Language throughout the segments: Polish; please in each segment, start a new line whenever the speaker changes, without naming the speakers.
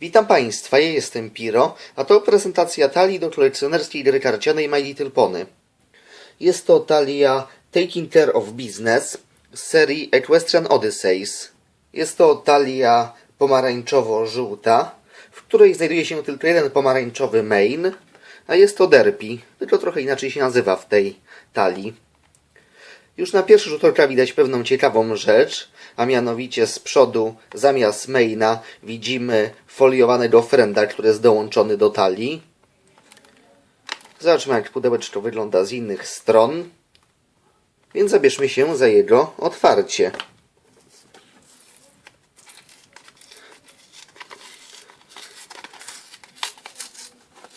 Witam Państwa, ja jestem Piro, a to prezentacja talii do kolekcjonerskiej gry karcianej My Little Pony. Jest to talia Taking Care of Business z serii Equestrian Odysseys. Jest to talia pomarańczowo-żółta, w której znajduje się tylko jeden pomarańczowy main, a jest to derpy, tylko trochę inaczej się nazywa w tej talii. Już na pierwszy rzut oka widać pewną ciekawą rzecz, a mianowicie z przodu zamiast maina widzimy foliowanego frenda, który jest dołączony do talii. Zobaczmy jak pudełeczko wygląda z innych stron. Więc zabierzmy się za jego otwarcie.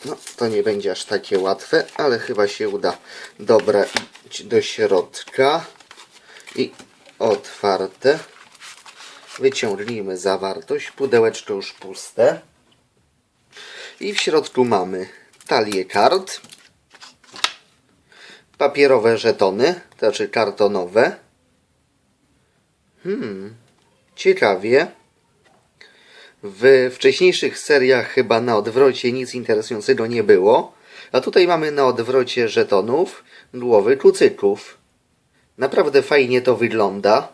No, to nie będzie aż takie łatwe, ale chyba się uda. Dobra, idź do środka i otwarte. Wyciągnijmy zawartość. Pudełeczko już puste. I w środku mamy talię kart, papierowe żetony, to znaczy kartonowe. Hmm, ciekawie. W wcześniejszych seriach chyba na odwrocie nic interesującego nie było, a tutaj mamy na odwrocie żetonów głowy kucyków. Naprawdę fajnie to wygląda.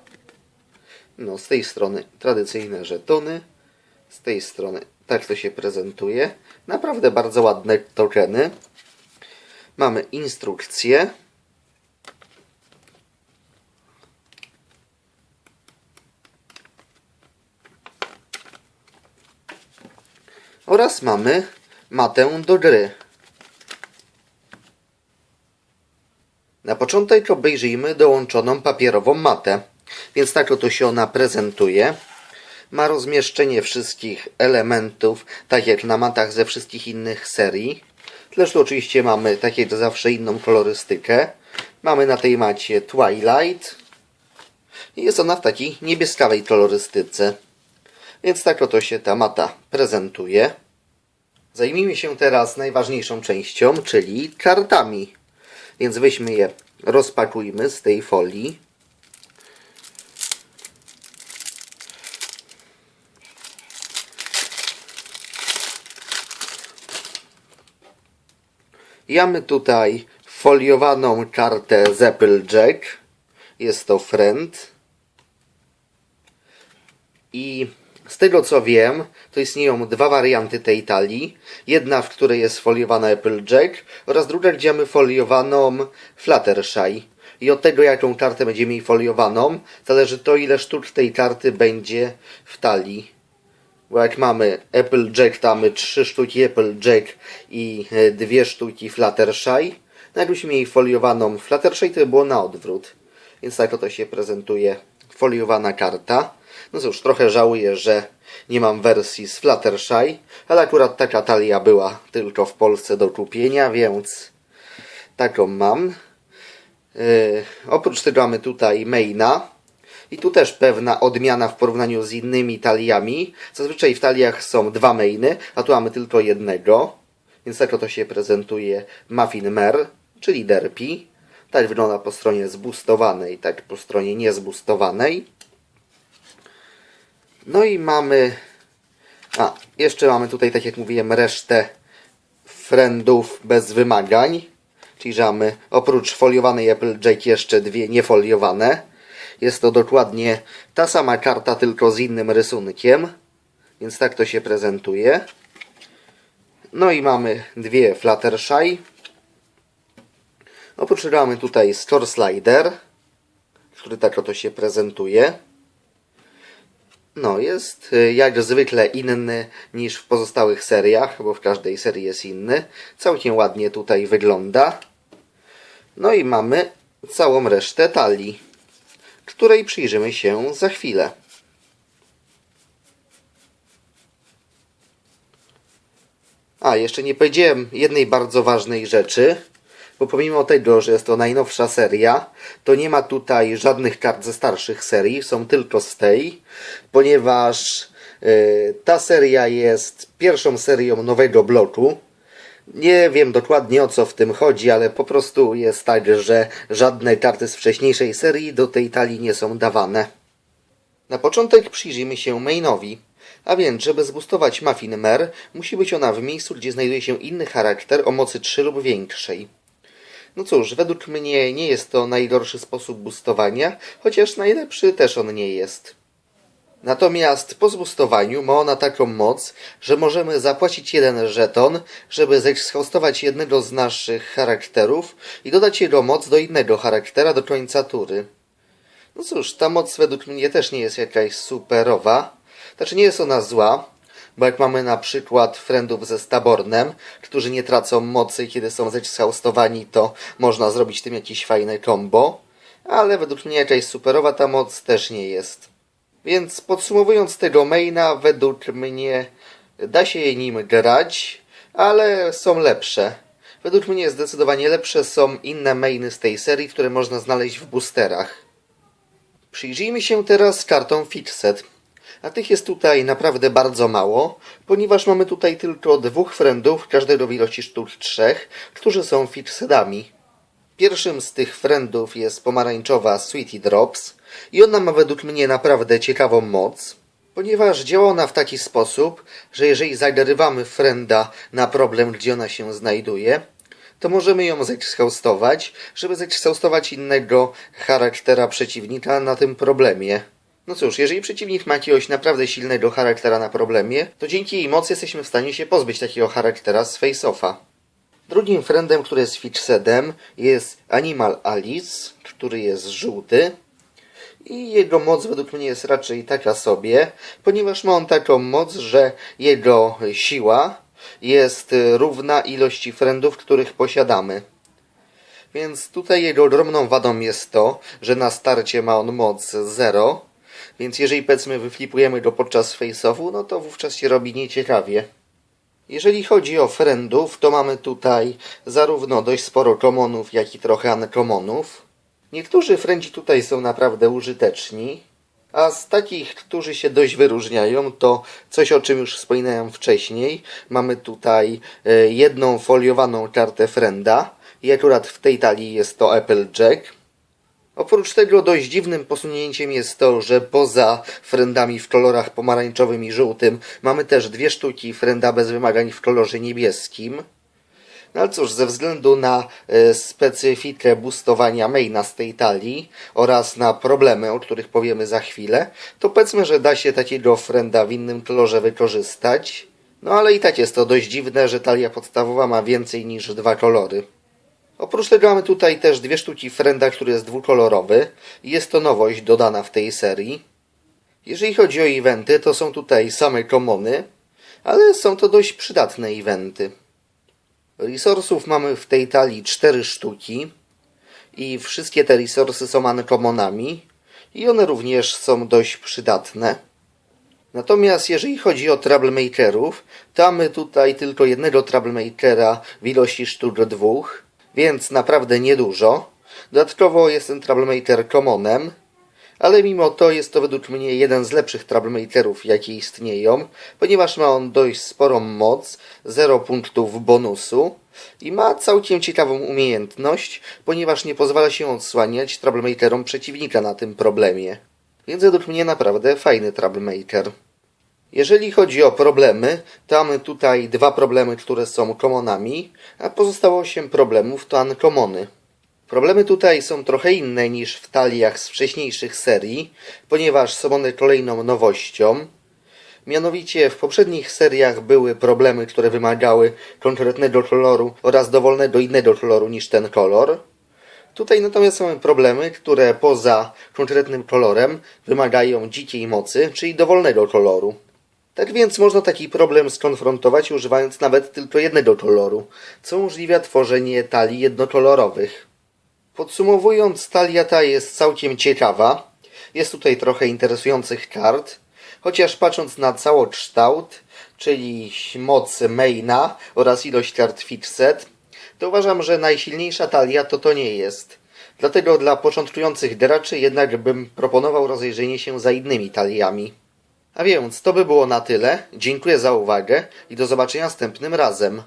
No, z tej strony tradycyjne żetony, z tej strony tak to się prezentuje. Naprawdę bardzo ładne tokeny. Mamy instrukcję. Oraz mamy matę do gry. Na początek obejrzyjmy dołączoną papierową matę. Więc tak oto się ona prezentuje. Ma rozmieszczenie wszystkich elementów, tak jak na matach ze wszystkich innych serii. Tyle, że oczywiście mamy, tak jak zawsze, inną kolorystykę. Mamy na tej macie Twilight. I Jest ona w takiej niebieskawej kolorystyce. Więc tak oto się ta mata prezentuje. Zajmijmy się teraz najważniejszą częścią, czyli kartami. Więc weźmy je, rozpakujmy z tej folii. I mamy tutaj foliowaną kartę z Applejack. Jest to friend. I z tego co wiem, to istnieją dwa warianty tej talii. Jedna, w której jest foliowana Applejack oraz druga, gdzie mamy foliowaną Fluttershy. I od tego, jaką kartę będziemy mieli foliowaną, zależy to, ile sztuk tej karty będzie w talii. Bo jak mamy Applejack, to mamy trzy sztuki Applejack i e, dwie sztuki Fluttershy. No jakbyśmy mieli foliowaną Fluttershy, to by było na odwrót. Więc tak oto się prezentuje foliowana karta. No cóż, trochę żałuję, że nie mam wersji z Fluttershy, ale akurat taka talia była tylko w Polsce do kupienia, więc taką mam. Yy, oprócz tego mamy tutaj maina. I tu też pewna odmiana w porównaniu z innymi taliami. Zazwyczaj w taliach są dwa mainy, a tu mamy tylko jednego. Więc tak oto się prezentuje Muffin Mare, czyli Derpy. Tak wygląda po stronie zbustowanej, tak po stronie niezbustowanej. No i mamy... A, jeszcze mamy tutaj, tak jak mówiłem, resztę friendów bez wymagań. Czyli, że mamy oprócz foliowanej Applejack jeszcze dwie niefoliowane. Jest to dokładnie ta sama karta, tylko z innym rysunkiem. Więc tak to się prezentuje. No i mamy dwie Fluttershy. Oprócz tego mamy tutaj Store Slider, który tak oto się prezentuje. No, jest y, jak zwykle inny niż w pozostałych seriach, bo w każdej serii jest inny. Całkiem ładnie tutaj wygląda. No i mamy całą resztę talii, której przyjrzymy się za chwilę. A, jeszcze nie powiedziałem jednej bardzo ważnej rzeczy, bo pomimo tego, że jest to najnowsza seria, to nie ma tutaj żadnych kart ze starszych serii, są tylko z tej, ponieważ y, ta seria jest pierwszą serią nowego bloku. Nie wiem dokładnie o co w tym chodzi, ale po prostu jest tak, że żadne karty z wcześniejszej serii do tej talii nie są dawane. Na początek przyjrzyjmy się mainowi. A więc, żeby zbustować Muffin Mare, musi być ona w miejscu, gdzie znajduje się inny charakter o mocy 3 lub większej. No cóż, według mnie nie jest to najgorszy sposób boostowania, chociaż najlepszy też on nie jest. Natomiast po zbustowaniu ma ona taką moc, że możemy zapłacić jeden żeton, żeby zexhaustować jednego z naszych charakterów i dodać jego moc do innego charaktera do końca tury. No cóż, ta moc według mnie też nie jest jakaś superowa. Znaczy nie jest ona zła, bo jak mamy na przykład friendów ze Stabornem, którzy nie tracą mocy, kiedy są zexhaustowani, to można zrobić tym jakieś fajne combo. Ale według mnie jakaś superowa ta moc też nie jest. Więc podsumowując tego maina, według mnie da się nim grać, ale są lepsze. Według mnie zdecydowanie lepsze są inne mainy z tej serii, które można znaleźć w boosterach. Przyjrzyjmy się teraz kartom Fixed. A tych jest tutaj naprawdę bardzo mało, ponieważ mamy tutaj tylko dwóch friendów, każdego w ilości sztuk trzech, którzy są fixedami. Pierwszym z tych friendów jest pomarańczowa Sweetie Drops i ona ma według mnie naprawdę ciekawą moc, ponieważ działa ona w taki sposób, że jeżeli zagrywamy frienda na problem, gdzie ona się znajduje, to możemy ją zexhaustować, żeby zexhaustować innego charaktera przeciwnika na tym problemie. No cóż, jeżeli przeciwnik ma jakiegoś naprawdę silnego charaktera na problemie, to dzięki jej mocy jesteśmy w stanie się pozbyć takiego charaktera z face-offa. Drugim friendem, który jest fixedem, jest Animal Alice, który jest żółty. I jego moc według mnie jest raczej taka sobie, ponieważ ma on taką moc, że jego siła jest równa ilości friendów, których posiadamy. Więc tutaj jego ogromną wadą jest to, że na starcie ma on moc 0, więc jeżeli powiedzmy wyflipujemy go podczas face-offu, no to wówczas się robi nieciekawie. Jeżeli chodzi o friendów, to mamy tutaj zarówno dość sporo commonów, jak i trochę uncommonów. Niektórzy friendzi tutaj są naprawdę użyteczni, a z takich, którzy się dość wyróżniają, to coś o czym już wspominałem wcześniej. Mamy tutaj e, jedną foliowaną kartę frienda i akurat w tej talii jest to Applejack. Oprócz tego dość dziwnym posunięciem jest to, że poza frendami w kolorach pomarańczowym i żółtym mamy też dwie sztuki frenda bez wymagań w kolorze niebieskim. No ale cóż, ze względu na e, specyfikę boostowania maina z tej talii oraz na problemy, o których powiemy za chwilę, to powiedzmy, że da się takiego frenda w innym kolorze wykorzystać. No ale i tak jest to dość dziwne, że talia podstawowa ma więcej niż dwa kolory. Oprócz tego mamy tutaj też dwie sztuki frenda, który jest dwukolorowy jest to nowość dodana w tej serii. Jeżeli chodzi o eventy, to są tutaj same komony, ale są to dość przydatne eventy. Resursów mamy w tej talii cztery sztuki i wszystkie te resursy są uncommonami i one również są dość przydatne. Natomiast jeżeli chodzi o troublemakerów, to mamy tutaj tylko jednego troublemakera w ilości sztuk dwóch, więc naprawdę niedużo. Dodatkowo jest ten troublemaker commonem, ale mimo to jest to według mnie jeden z lepszych troublemakerów, jakie istnieją, ponieważ ma on dość sporą moc, 0 punktów bonusu i ma całkiem ciekawą umiejętność, ponieważ nie pozwala się odsłaniać troublemakerom przeciwnika na tym problemie. Więc według mnie naprawdę fajny troublemaker. Jeżeli chodzi o problemy, to mamy tutaj dwa problemy, które są commonami, a pozostałe 8 problemów to uncommony. Problemy tutaj są trochę inne niż w taliach z wcześniejszych serii, ponieważ są one kolejną nowością. Mianowicie w poprzednich seriach były problemy, które wymagały konkretnego koloru oraz dowolnego innego koloru niż ten kolor. Tutaj natomiast mamy problemy, które poza konkretnym kolorem wymagają dzikiej mocy, czyli dowolnego koloru. Tak więc można taki problem skonfrontować używając nawet tylko jednego koloru, co umożliwia tworzenie talii jednokolorowych. Podsumowując, talia ta jest całkiem ciekawa. Jest tutaj trochę interesujących kart, chociaż patrząc na całokształt, czyli moc maina oraz ilość kart fixed, to uważam, że najsilniejsza talia to to nie jest. Dlatego dla początkujących graczy jednak bym proponował rozejrzenie się za innymi taliami. A więc to by było na tyle. Dziękuję za uwagę i do zobaczenia następnym razem.